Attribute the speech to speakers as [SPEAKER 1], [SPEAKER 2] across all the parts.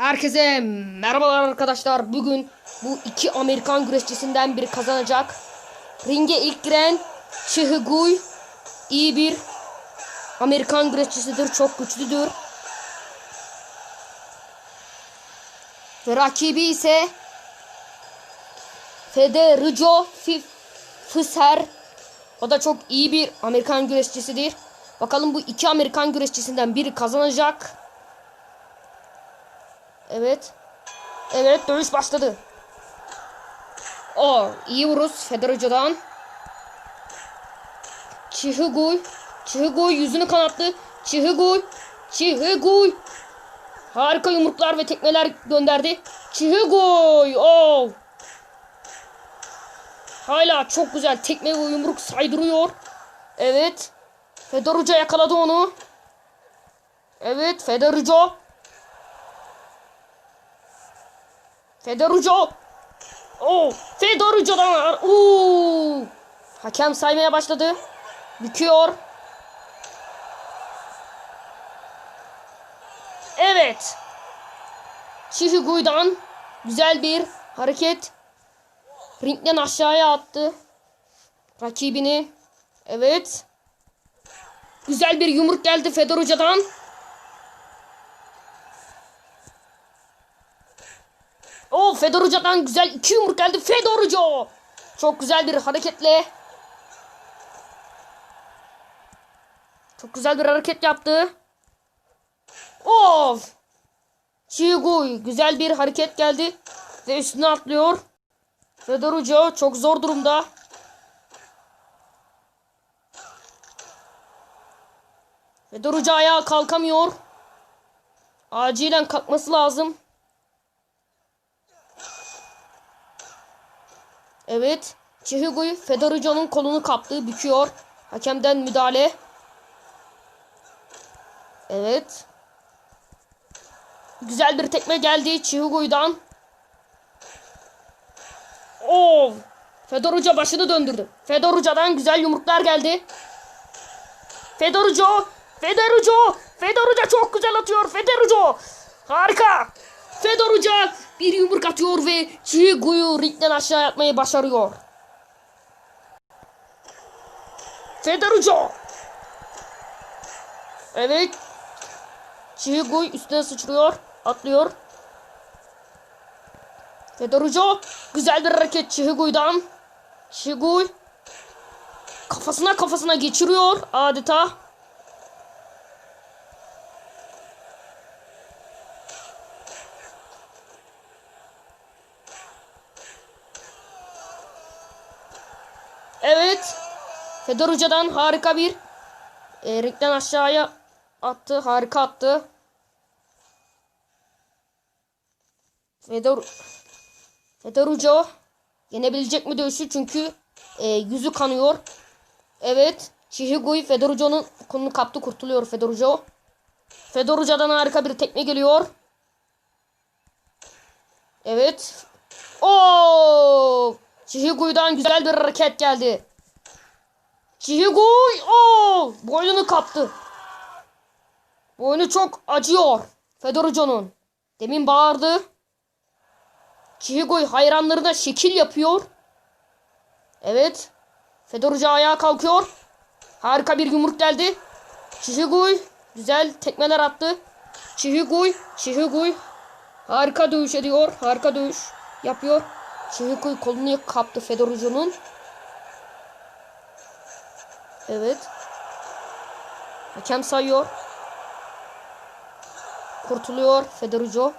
[SPEAKER 1] Herkese merhabalar arkadaşlar. Bugün bu iki Amerikan güreşçisinden biri kazanacak. Ringe ilk giren Chihuguy iyi bir Amerikan güreşçisidir. Çok güçlüdür. Rakibi ise Federico Fif Fıser. O da çok iyi bir Amerikan güreşçisidir. Bakalım bu iki Amerikan güreşçisinden biri kazanacak. Evet. Evet dövüş başladı. O iyi vuruş Federo'dan. Chihuguy. Chihuguy yüzünü kanattı. Chihuguy. Chihuguy. Harika yumruklar ve tekmeler gönderdi. Chihuguy. Oh. Hala çok güzel tekme ve yumruk saydırıyor. Evet. Federico yakaladı onu. Evet Federico. Federico. Oh, Federico'dan. Oo. Hakem saymaya başladı. Büküyor. Evet. Chihigui'dan güzel bir hareket. Ringden aşağıya attı. Rakibini. Evet. Güzel bir yumruk geldi Federico'dan. O Fedorica'dan güzel iki yumruk geldi. Fedorica. Çok güzel bir hareketle. Çok güzel bir hareket yaptı. Of. Chiguy güzel bir hareket geldi. Ve üstüne atlıyor. Fedorica çok zor durumda. Fedorica ayağa kalkamıyor. Acilen kalkması lazım. Evet. Chihuguy Federico'nun kolunu kaptı. Büküyor. Hakemden müdahale. Evet. Güzel bir tekme geldi Chihuguy'dan. Oo! Fedorico başını döndürdü. Fedorica'dan güzel yumruklar geldi. Fedorico! Fedorico! Fedorico çok güzel atıyor. Fedorico! Harika! Fedorico bir yumruk atıyor ve Chigu'yu ringden aşağı atmayı başarıyor. Federico. Evet. Chiguy üstüne sıçrıyor. Atlıyor. Federico. Güzel bir hareket Chigu'dan. Chiguy. Kafasına kafasına geçiriyor adeta. Evet. Fedor Hoca'dan harika bir e, ringden aşağıya attı. Harika attı. Fedor Fedor Hoca yenebilecek mi dövüşü çünkü e, yüzü kanıyor. Evet. Shihigui Fedor Hoca'nın kolunu kaptı kurtuluyor Fedor Hoca. Fedor Hoca'dan harika bir tekme geliyor. Evet. Oo! Chihigui'den güzel bir hareket geldi. Chihigui o boynunu kaptı. Boynu çok acıyor. Fedorico'nun. Demin bağırdı. Chihigui hayranlarına şekil yapıyor. Evet. Fedorico ayağa kalkıyor. Harika bir yumruk geldi. Chihigui güzel tekmeler attı. Chihigui, Chihigui harika dövüş ediyor. Harika dövüş yapıyor. Chihigui kolunu kaptı Fedorico'nun. Evet. Hakem sayıyor. Kurtuluyor Federico.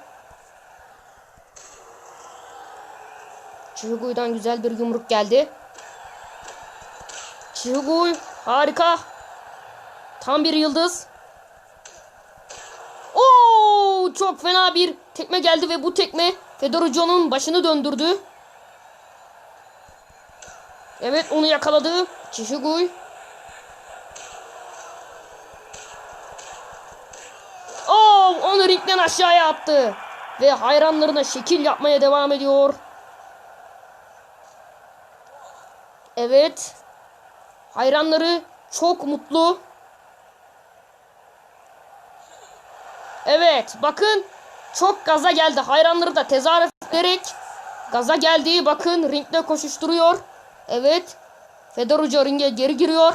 [SPEAKER 1] Chihigui'den güzel bir yumruk geldi. Chihigui harika. Tam bir yıldız. Oo çok fena bir tekme geldi ve bu tekme Federico'nun başını döndürdü. Evet onu yakaladı. Chihigui. Oh, onu ringden aşağıya attı. Ve hayranlarına şekil yapmaya devam ediyor. Evet. Hayranları çok mutlu. Evet bakın. çok gaza geldi. Hayranları da tezahürat ederek gaza geldi. Bakın ringde koşuşturuyor. Evet. Fedor Hoca ringe geri giriyor.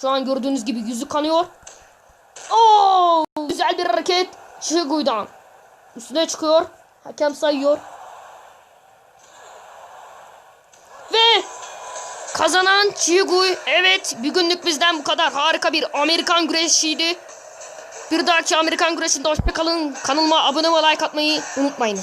[SPEAKER 1] Şu an gördüğünüz gibi yüzü kanıyor. Oo! Güzel bir hareket. Şigu'dan. Üstüne çıkıyor. Hakem sayıyor. Ve kazanan Chiguy. Evet bir günlük bizden bu kadar. Harika bir Amerikan güreşiydi. Bir dahaki Amerikan güreşinde hoşçakalın. Kanalıma abone ve like atmayı unutmayınız.